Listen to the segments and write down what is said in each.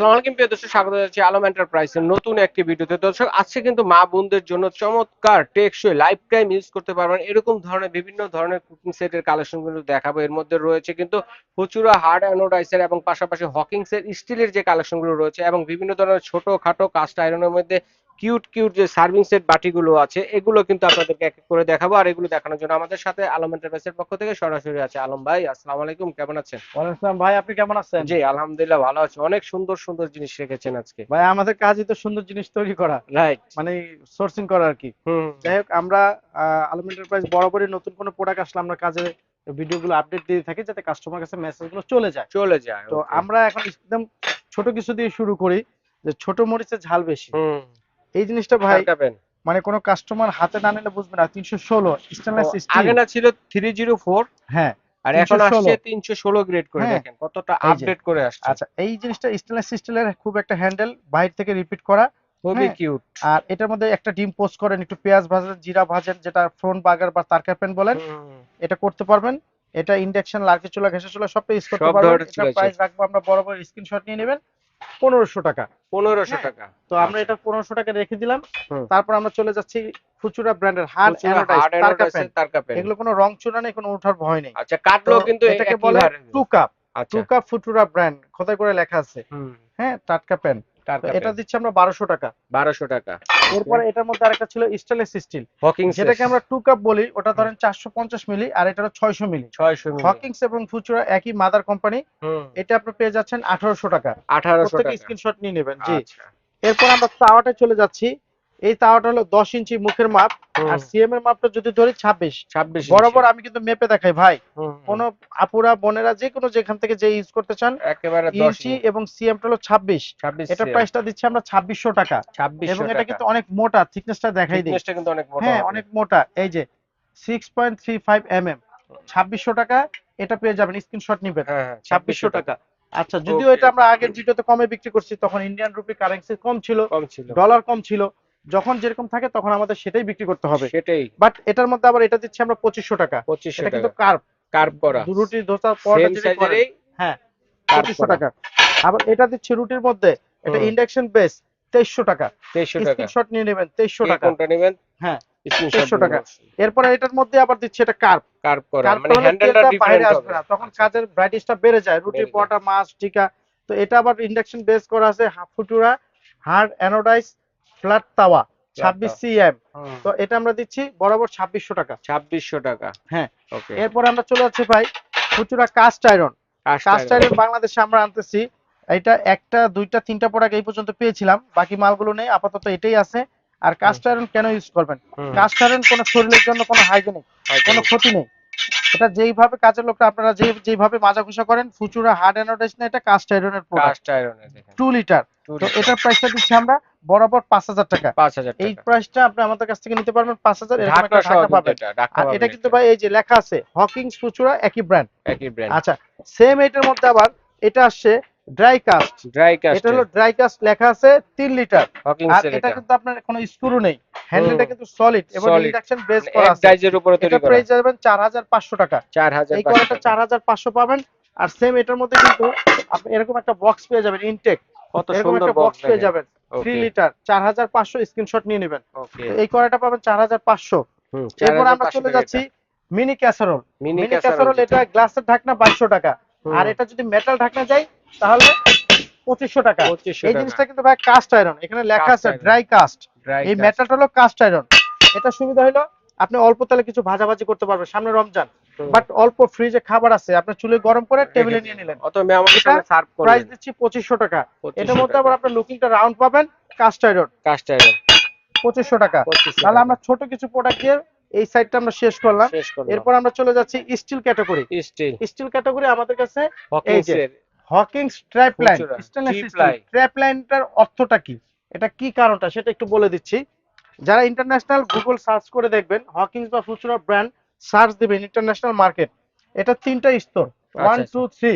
আসসালামু আলাইকুম প্রিয় দর্শক, স্বাগত জানাচ্ছি আলম এন্টারপ্রাইজের নতুন একটি ভিডিওতে। দর্শক, আজকে কিন্তু মা বোনদের জন্য চমৎকার টেকসই লাইফ টাইম ইউজ করতে পারবেন। এরকম ধরনের, বিভিন্ন ধরনের কুকিং সেটের কালেকশন কিন্তু দেখাবো। এর মধ্যে রয়েছে কিন্তু প্রচুরা হার্ড অ্যানোডাইসের এবং পাশাপাশি হকিংস এর স্টিলের যে কালেকশনগুলো রয়েছে এবং বিভিন্ন ধরনের ছোট খাটো কাস্ট আয়রনের মধ্যে কিউট কিউট যে সার্ভিং সেট বাটিগুলো আছে এগুলো কিন্তু আপনাদেরকে এক এক করে দেখাবো আর এগুলো দেখানোর জন্য আমাদের সাথে আলম এন্টারপ্রাইজের পক্ষ থেকে সরাসরি আছে। আলম ভাই আসসালামু আলাইকুম কেমন আছেন? ওয়ালাইকুম আসসালাম। ভাই আপনি কেমন আছেন? জি আলহামদুলিল্লাহ ভালো আছি। অনেক সুন্দর সুন্দর জিনিস রেখেছেন আজকে। ভাই আমাদের কাজই তো সুন্দর জিনিস তৈরি করা। রাইট মানে সোর্সিং করা আর কি। হুম যাই হোক আমরা আলম এন্টারপ্রাইজ বরাবরই নতুন কোনো প্রোডাক্ট আসলে আমরা কাজে ভিডিওগুলো আপডেট দিয়ে থাকি যাতে কাস্টমার কাছে মেসেজগুলো চলে যায়। চলে যায় তো আমরা এখন একদম ছোট কিছু দিয়ে শুরু করি যে ছোট মরিচের ঝাল বেশি। এই জিনিসটা ভাই মানে কোনো কাস্টমার হাতে না নিলে বুঝবে না। তিনশো ষোলো স্টেনলেস স্টিল আগে না ছিল থ্রি জিরো ফোর হ্যাঁ আর এখন 316 আসছে তিনশো ষোলো গ্রেড করে হ্যাঁ, দেখেন কতটা আপডেট করে আসছে। আচ্ছা এই জিনিসটা স্টেনলেস স্টিলের খুব একটা হ্যান্ডেল বাইরে থেকে রিপিট করা। খুবই হ্যাঁ। কিউট আর এটার মধ্যে একটা ডিম পোস্ট করেন একটু পেঁয়াজ ভাজেন জিরা ভাজেন যেটা ফ্রন্ট বার্গার বা তারকা প্যান বলেন এটা করতে পারবেন। এটা ইন্ডাকশন লার্কি চুলা ঘেঁষে চুলা সবটা ইউজ করতে পারবেন। এটা প্রাইস রাখব আমরা বরাবর স্ক্রিনশট নিয়ে নেবেন। পনেরোশো টাকা। পনেরোশো হ্যাঁ, টাকা। তো আমরা এটা পনেরোশো টাকা রেখে দিলাম। তারপর আমরা চলে যাচ্ছি ফুচুরা ব্র্যান্ডের হার তারকা এগুলো কোনো রং চূড়া নেই কোনো ওঠার ভয় নেই। আচ্ছা কাটলো কিন্তু এটাকে বলে। Two cup. আচ্ছা। Two cup Futura brand. খোদাই করে লেখা আছে? হ্যাঁ টাটকা প্যান তো টাটকা এটা দিচ্ছি আমরা টাকা। টাকা। এরপরে এটার মধ্যে আরেকটা ছিল স্টেনলেস স্টিল যেটাকে আমরা টু কাপ বলি ওটা ধরেন চারশো পঞ্চাশ মিলি আর এটা হলো ছয়শো মিলি ছয়শো হকিংস এবং ফুচুরা একই মাদার কোম্পানি এটা আপনি পেয়ে যাচ্ছেন আঠারোশো টাকা। আঠারোশো প্রত্যেকে টাকা। স্ক্রিনশট নিয়ে নেবেন জি। আচ্ছা। এরপর আমরা তাওয়াটা চলে যাচ্ছি। এই তাওয়াটা হলো দশ ইঞ্চি মুখের মাপ আর সিএম এর মাপটা যদি ধরি ছাব্বিশ। ছাব্বিশ বরাবর আমি কিন্তু মেপে দেখাই ভাই। কোন আপুরা বোনেরা যে কোনো যেখান থেকে যে ইউজ করতে চান একেবারে ইঞ্চি এবং সিএমটা হলো ছাব্বিশ। ছাব্বিশ এটা প্রাইসটা দিচ্ছি আমরা ছাব্বিশশো টাকা। ছাব্বিশ এবং এটা কিন্তু অনেক মোটা থিকনেসটা দেখাই দিই। কিন্তু অনেক মোটা হ্যাঁ অনেক মোটা। এই যে six point three five M M ছাব্বিশশো টাকা এটা পেয়ে যাবেন স্ক্রিনশট নিবেন। হ্যাঁ হ্যাঁ ছাব্বিশশো টাকা। আচ্ছা যদিও এটা আমরা. আগের ভিডিওতে কমে বিক্রি করছি তখন ইন্ডিয়ান রুপি কারেন্সি কম ছিল। ডলার কম ছিল। যখন যেরকম থাকে তখন আমাদের সেটাই বিক্রি করতে হবে। সেটাই। বাট এটার মধ্যে আবার এটা দিচ্ছি আমরা পঁচিশশো টাকা। পঁচিশশো টাকা কিন্তু কার্ভ কার্ভ করা। রুটি ধোসার পর হ্যাঁ পঁচিশশো টাকা। আবার এটা দিচ্ছি রুটির মধ্যে। এটা ইন্ডাকশন বেস তেইশশো টাকা। তেইশশো টাকা। স্ক্রিনশট নিয়ে নেবেন তেইশশো টাকা। কোনটা নেবেন? হ্যাঁ, স্ক্রিনশট 2300 টাকা। এরপরে এটার মধ্যে আবার দিচ্ছি এটা কার্ভ কার্ভ করা মানে হ্যান্ডেলটা বাইরে ডিফারেন্ট আসবে না। তখন কাজের ব্রাইটনেসটা বেড়ে যায়। রুটি পরোটা মাছ টিকা। তো এটা আবার ইন্ডাকশন বেস করা আছে ফুটুরা হার্ড অ্যানোডাইজ ফ্ল্যাট তাওয়া ছাব্বিশ সিএম। তো এটা আমরা দিচ্ছি বরাবর ছাব্বিশশো টাকা। ছাব্বিশশো টাকা। হ্যাঁ। ওকে। এরপরে আমরা চলে যাচ্ছি ভাই Futura cast iron. Cast iron. বাংলাদেশে আমরা আনতেছি। এটা একটা দুইটা তিনটা প্রোডাক্ট এই পর্যন্ত পেয়েছিলাম। বাকি মালগুলো নেই আপাতত এটাই আছে। আর কাস্ট আয়রন কেন ইউজ করবেন? কাস্ট আয়রন কোনো শরীরের জন্য কোনো হাইজেনিক কোনো ক্ষতি নেই। এটা যেইভাবে কাজের লোকটা আপনারা যে যেইভাবে মাজা ঘষা করেন ফুচুরা হার্ড অ্যানোডাইজ না এটা কাস্ট আয়রনের প্রোডাক্ট কাস্ট আয়রনে দেখেন। টু লিটার তো এটার প্রাইসটা দিচ্ছি আমরা বরাবর পাঁচ হাজার টাকা। এই প্রাইসটা আপনি আমাদের কাছ থেকে নিতে পারবেন পাঁচ হাজার এটা এটা কিন্তু ভাই এই যে লেখা আছে হকিংস ফুচুরা একই ব্র্যান্ড একই ব্র্যান্ড আচ্ছা সেম এটার মধ্যে আবার এটা আসছে ড্রাই কাস্ট ড্রাই কাস্ট এটা হলো ড্রাই কাস্ট লেখা আছে তিন লিটার হকিং আর এটা এটা। কিন্তু আপনার কোনো স্ক্রু নেই। হ্যান্ডেলটা কিন্তু সলিড এবং. ইন্ডাকশন বেস মানে করা আছে। ডাইজের উপরে তৈরি এটা করা। প্রাইস যাবেন চার হাজার পাঁচশো টাকা। চার হাজার এই কড়াটা চার হাজার পাঁচশো পাবেন। আর সেম এটার মধ্যে কিন্তু আপনি এরকম একটা বক্স পেয়ে যাবেন ইনটেক কত সুন্দর বক্স পেয়ে যাবেন। থ্রি লিটার চার হাজার পাঁচশো স্ক্রিনশট নিয়ে নেবেন। এই কড়াটা পাবেন চার হাজার পাঁচশো। এরপর আমরা চলে যাচ্ছি মিনি ক্যাসারোল মিনি ক্যাসারোল এটা গ্লাসের ঢাকনা বাইশশো টাকা। আর এটা যদি মেটাল ঢাকনা যায় তাহলে পঁচিশশো টাকা। এই জিনিসটা কিন্তু ভাই কাস্ট আয়রন এখানে লেখা আছে ড্রাই কাস্ট এই মেটালটা হলো কাস্ট আয়রন এটা সুবিধা হলো আপনি অল্প তেলে কিছু ভাজাভাজি করতে পারবেন। সামনে রমজান। বাট অল্প ফ্রিজে খাবার আছে। আপনি চুলে গরম করে টেবিলে নিয়ে নিলেন। অত মেহমানের এটা সামনে সার্ভ প্রাইস দিচ্ছি পঁচিশশো টাকা। এটার মধ্যে আবার আপনার লুকিংটা রাউন্ড পাবেন কাস্ট আয়রন কাস্ট আয়রন পঁচিশশো টাকা। তাহলে আমরা ছোট কিছু প্রোডাক্ট দিয়ে এই সাইডটা আমরা শেষ করলাম। এরপর আমরা চলে যাচ্ছি steel category steel steel category আমাদের কাছে হকিং এই যে, sell Hawkins strap line stainless. Strap লাইনটার অর্থটা কি? এটা কি কারণটা সেটা একটু বলে দিচ্ছি। যারা ইন্টারন্যাশনাল গুগল সার্চ করে দেখবেন হকিংস বা ফুচুরা ব্র্যান্ড সার্চ দিবেন ইন্টারন্যাশনাল মার্কেট এটা তিনটা স্তর। ওয়ান আচ্ছা, টু থ্রি?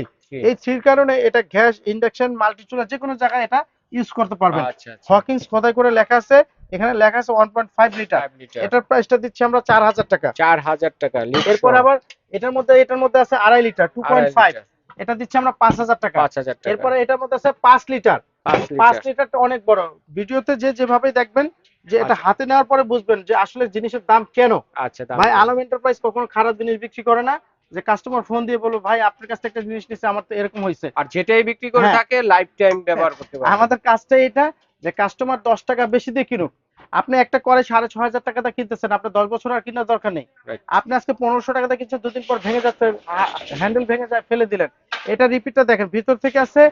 এই থ্রির কারণে এটা গ্যাস ইন্ডাকশন মাল্টিচুলা যে কোনো জায়গায় এটা ইউজ করতে পারবেন। আচ্ছা আচ্ছা। হকিংস খোদাই করে লেখা আছে? এখানে লেখা আছে one point five litre 5 litre এটার প্রাইসটা দিচ্ছি আমরা চার হাজার টাকা। চার হাজার টাকা। এরপর আবার এটার মধ্যে এটার মধ্যে আছে আড়াই লিটার টু পয়েন্ট ফাইভ এটা দিচ্ছি আমরা পাঁচ হাজার টাকা। পাঁচ হাজার টাকা। এরপরে এটার মধ্যে আছে পাঁচ লিটার পাঁচ পাঁচ লিটারটা অনেক বড়। ভিডিওতে যে যেভাবে দেখবেন যে এটা আচ্ছা। হাতে নেওয়ার পরে বুঝবেন যে আসলে জিনিসের দাম কেন। আচ্ছা ভাই আলম এন্টারপ্রাইজ কখনো খারাপ জিনিস বিক্রি করে না যে কাস্টমার ফোন দিয়ে বলব ভাই আপনার কাছ থেকে একটা জিনিস নিচ্ছে আমার তো এরকম হয়েছে। আর যেটাই বিক্রি করে হ্যাঁ। থাকে লাইফ টাইম ব্যবহার করতে পারবে আমাদের কাজটা এটা যে কাস্টমার দশ টাকা বেশি দিয়ে কিনুক। আপনি একটা করে সাড়ে ছয় হাজার টাকা কিনতেছেন আপনার দশ বছর আর কেনার দরকার নেই। আপনি আজকে পনেরোশো টাকা দিয়ে কিনছেন দুদিন পর ভেঙে যাচ্ছে হ্যান্ডেল ভেঙে যায় ফেলে দিলেন। এটা রিপিটটা দেখেন ভিতর থেকে আছে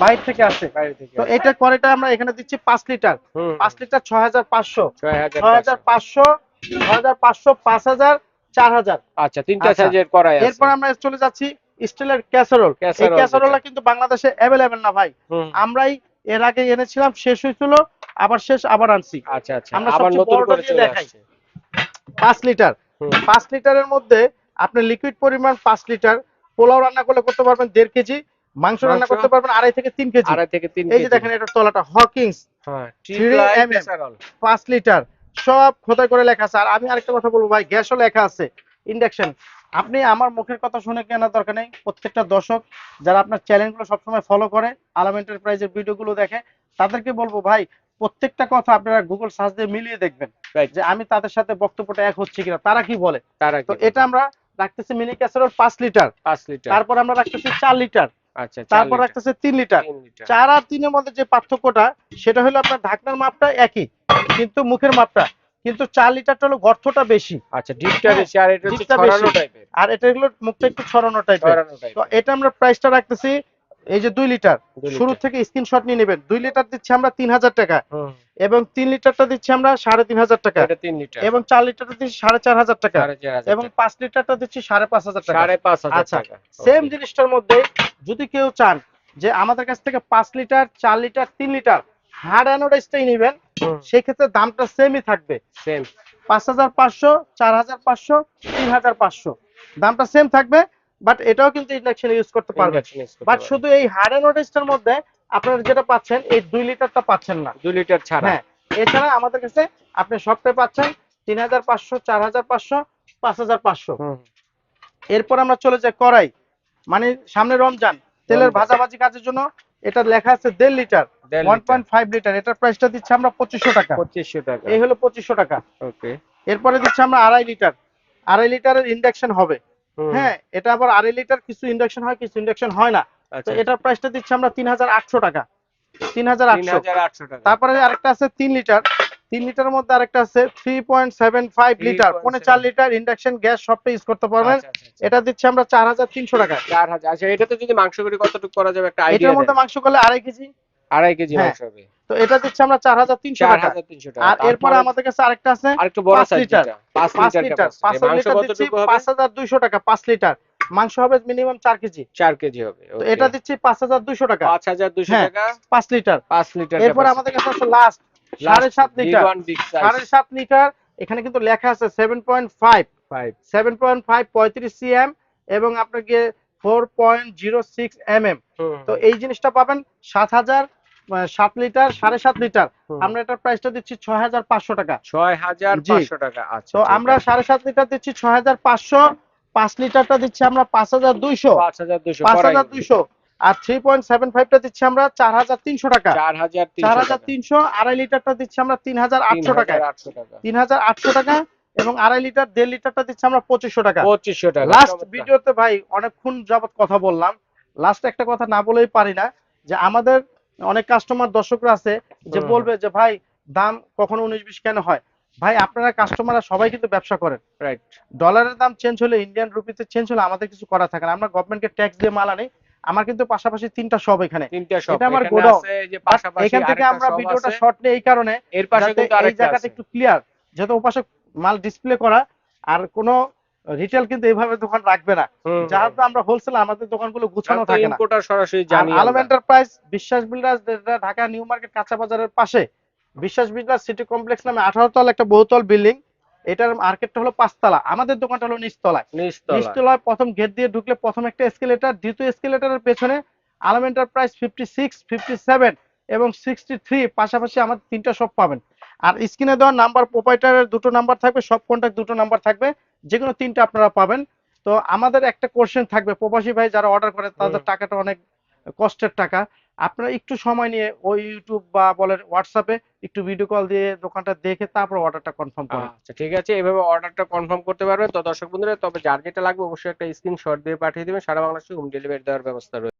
বাইরে থেকে আছে। বাইরে থেকে তো এটা করেটা আমরা এখানে দিচ্ছি পাঁচ লিটার। হুম, পাঁচ লিটার ছয় হাজার পাঁচশো। ছয় হাজার ছয় হাজার পাঁচশো ছয় হাজার পাঁচশো পাঁচ হাজার চার হাজার। আচ্ছা তিনটা আচ্ছা। সাইজের করাই আছে। এরপর আমরা চলে যাচ্ছি স্টিলের ক্যাসারোল এই ক্যাসারোলটা কিন্তু বাংলাদেশে অ্যাভেলেবেল না ভাই। আমরাই এর আগে এনেছিলাম শেষ হয়েছিল আবার শেষ আবার আনছি। আচ্ছা আচ্ছা। আমরা আবার নতুন করে চলে দেখাই। আসছে। পাঁচ লিটার। হুম, পাঁচ লিটারের মধ্যে আপনি লিকুইড পরিমাণ পাঁচ লিটার পোলাও রান্না করলে করতে পারবেন দেড় কেজি মাংস রান্না করতে পারবেন আড়াই থেকে তিন কেজি। আড়াই থেকে তিন এই যে দেখেন এটার তলাটা হকিংস হ্যাঁ পাঁচ লিটার সব খোদাই করে লেখা আছে। আর আমি আরেকটা কথা বলব ভাই গ্যাসও লেখা আছে। ইন্ডাকশন আপনি আমার মুখের কথা শুনে কেনার দরকার নেই। প্রত্যেকটা দর্শক যারা আপনার চ্যানেলগুলো সবসময় ফলো করে আলাম এন্টারপ্রাইজের ভিডিওগুলো দেখে তাদেরকে বলব ভাই প্রত্যেকটা কথা আপনারা গুগল সার্চ দিয়ে মিলিয়ে দেখবেন। যে আমি তাদের সাথে বক্তব্যটা এক হচ্ছে কিনা তারা কি বলে? তারা তো এটা আমরা রাখতেছি মিনি ক্যাসারোল পাঁচ লিটার পাঁচ লিটার তারপর আমরা রাখতেছি চার লিটার আচ্ছা তারপর রাখতেছে তিন লিটার চার আর তিনের মধ্যে যে পার্থক্যটা সেটা হলো আপনার ঢাকনার মাপটা একই কিন্তু মুখের মাপটা। কিন্তু চার লিটারটা হলো গর্থটা বেশি। আচ্ছা ডিপটা বেশি আর এটা হচ্ছে ছড়ানো টাইপের আর এটা হলো মুখটা একটু ছড়ানো টাইপের তো এটা আমরা প্রাইসটা রাখতেছি এই যে দুই লিটার শুরু থেকে স্ক্রিনশট নিয়ে নেবেন। দুই লিটার দিচ্ছি আমরা তিন হাজার টাকা এবং তিন লিটারটা দিচ্ছি আমরা সাড়ে তিন হাজার টাকা এবং চার লিটারটা দিচ্ছি সাড়ে চার হাজার টাকা এবং পাঁচ লিটারটা দিচ্ছি সাড়ে পাঁচ হাজার টাকা। সাড়ে পাঁচ আচ্ছা, সেম জিনিসটার মধ্যে যদি কেউ চান যে আমাদের কাছ থেকে পাঁচ লিটার চার লিটার তিন লিটার হার্ড অ্যানোডাইজটাই নেবেন সেক্ষেত্রে দামটা সেমই থাকবে। Same। পাঁচ হাজার পাঁচশো চার হাজার পাঁচশো তিন হাজার পাঁচশো। দামটা সেম থাকবে। বাট এটাও কিন্তু ইন্ডাকশন ইউজ করতে পারবেন। বাট শুধু এই হার্ড অ্যানোডাইজটার মধ্যে আপনারা যেটা পাচ্ছেন এই দুই লিটারটা পাচ্ছেন না। দুই লিটার ছাড়া। হ্যাঁ এছাড়া আমাদের কাছে আপনি সবটাই পাচ্ছেন তিন হাজার পাঁচশো চার হাজার পাঁচশো পাঁচ হাজার পাঁচশো। এরপর আমরা চলে যাই কড়াই মানে সামনে রমজান তেলের। ভাজাভাজি কাজের জন্য এটা লেখা আছে দেড় litre one point five litre. এটার প্রাইসটা দিচ্ছি আমরা পঁচিশশো টাকা। পঁচিশশো টাকা। এই হলো পঁচিশশো টাকা। ওকে এরপরে দিচ্ছি আমরা আড়াই লিটার। আড়াই লিটারের ইন্ডাকশন হবে। হ্যাঁ এটা আবার আড়াই লিটার কিছু ইন্ডাকশন হয় কিছু ইন্ডাকশন হয় না। তো আচ্ছা। এটার প্রাইসটা দিচ্ছি আমরা তিন হাজার আটশো টাকা। তিন হাজার আটশো। তারপরে আরেকটা আছে তিন লিটার তিন লিটারের মধ্যে আরেকটা আছে three point seven five litre 3.75 পৌনে চার লিটার ইন্ডাকশন গ্যাস সবটা ইউজ করতে পারবেন। আচ্ছা, আচ্ছা, আচ্ছা। এটা দিচ্ছি আমরা চার হাজার তিনশো টাকা চার হাজার। আচ্ছা এটাতে যদি মাংস করি কতটুকু করা যাবে? একটা আইডিয়া এটার মধ্যে মাংস করলে আড়াই কেজি। আড়াই কেজি হ্যাঁ, মাংস হবে। তো এটা দিচ্ছি আমরা চার হাজার তিনশো চার টাকা। আর এরপরে আমাদের কাছে আরেকটা আছে আরেকটু বড় পাঁচ লিটার। পাঁচ লিটার। পাঁচ লিটার। দিচ্ছি পাঁচ হাজার দুইশো টাকা পাঁচ লিটার। মাংস হবে মিনিমাম চার কেজি। চার কেজি হবে তো এটা দিচ্ছি পাঁচ হাজার দুইশো টাকা। পাঁচ হাজার দুশো হ্যাঁ, টাকা? পাঁচ লিটার। পাঁচ লিটার এরপরে আমাদের কাছে আছে লাস্ট সাড়ে সাত লিটার। সাড়ে সাত লিটার এখানে কিন্তু লেখা আছে seven point five five seven point five পঁয়ত্রিশ সিএম এবং আপনাকে four point zero six M M তো এই জিনিসটা পাবেন সাত হাজার সাত লিটার সাড়ে সাত লিটার। আমরা এটার প্রাইসটা দিচ্ছি ছয় হাজার পাঁচশো টাকা। ছয় হাজার পাঁচশো টাকা আচ্ছা তো আমরা সাড়ে সাত লিটার দিচ্ছি ছয় হাজার পাঁচশো পাঁচ লিটারটা দিচ্ছি আমরা পাঁচ হাজার দুইশো। পাঁচ হাজার দুশো পাঁচ হাজার দুইশো। আর থ্রি পয়েন্ট সেভেন ফাইভটা দিচ্ছি আমরা চার হাজার তিনশো টাকা। চার হাজার তিনশো আড়াই লিটারটা দিচ্ছি আমরা তিন হাজার আটশো টাকা। তিন হাজার আটশো টাকা। এবং আড়াই লিটার দেড় লিটারটা দিচ্ছি আমরা পঁচিশশো টাকা। পঁচিশশো টাকা লাস্ট ভিডিওতে ভাই অনেকক্ষণ যাবৎ কথা বললাম। লাস্ট একটা কথা না বলেই পারি না যে আমাদের অনেক কাস্টমার দর্শকরা আছে যে বলবে যে ভাই দাম কখনো উনিশ বিশ কেন হয়? ভাই আপনারা কাস্টমাররা সবাই কিন্তু ব্যবসা করেন। রাইট ডলারের দাম চেঞ্জ হলে ইন্ডিয়ান রুপিতে চেঞ্জ হলে আমাদের কিছু করা থাকে না। আমরা গভর্নমেন্টকে ট্যাক্স দিয়ে মাল আনি। আমার কিন্তু পাশাপাশি তিনটা সব এখানে। এটা আমার এখানে গোডাউন। আছে যে পাশাপাশি এখান থেকে আমরা ভিডিওটা শর্ট নেই এই কারণে এর পাশে কিন্তু এই আরেকটা জায়গাটা একটু ক্লিয়ার যেহেতু ওপাশে মাল ডিসপ্লে করা আর কোনো রিটেল কিন্তু এইভাবে দোকান রাখবে না। যেহেতু আমরা হোলসেল আমাদের দোকানগুলো গুছানো থাকে না। ইম্পোর্টার সরাসরি জানি আলম এন্টারপ্রাইজ বিশ্বাস বিল্ডার্স যেটা ঢাকা নিউ মার্কেট কাঁচা বাজারের পাশে বিশ্বাস বিল্ডার্স সিটি কমপ্লেক্স নামে আঠারো তলা একটা বহুতল বিল্ডিং এটার মার্কেটটা হলো পাঁচতলা। আমাদের দোকানটা হলো নিচতলায়। নিচতলা নিচতলায় প্রথম গেট দিয়ে ঢুকলে প্রথম একটা এসকেলেটার দ্বিতীয় এসকেলেটারের পেছনে Alam enterprise fifty six fifty seven এবং সিক্সটি থ্রি পাশাপাশি আমাদের তিনটা শপ পাবেন। আর স্ক্রিনে দেওয়া নাম্বার প্রোপাইটারের দুটো নাম্বার থাকবে সব কন্ট্যাক্ট দুটো নাম্বার থাকবে। যে কোনো তিনটা আপনারা পাবেন। তো আমাদের একটা কোশ্চেন থাকবে। প্রবাসী ভাই যারা অর্ডার করে তাদের টাকাটা অনেক কষ্টের টাকা। আপনারা একটু সময় নিয়ে ওই ইউটিউব বা বলেন হোয়াটসঅ্যাপে একটু ভিডিও কল দিয়ে দোকানটা দেখে তারপর অর্ডারটা কনফার্ম করেন। আচ্ছা ঠিক আছে। এভাবে অর্ডারটা কনফার্ম করতে পারবেন। তো দর্শক বন্ধুরা তবে যার যেটা লাগবে অবশ্যই একটা স্ক্রিনশট দিয়ে পাঠিয়ে দিবেন। সারা বাংলাদেশে হোম ডেলিভারি দেওয়ার ব্যবস্থা রয়েছে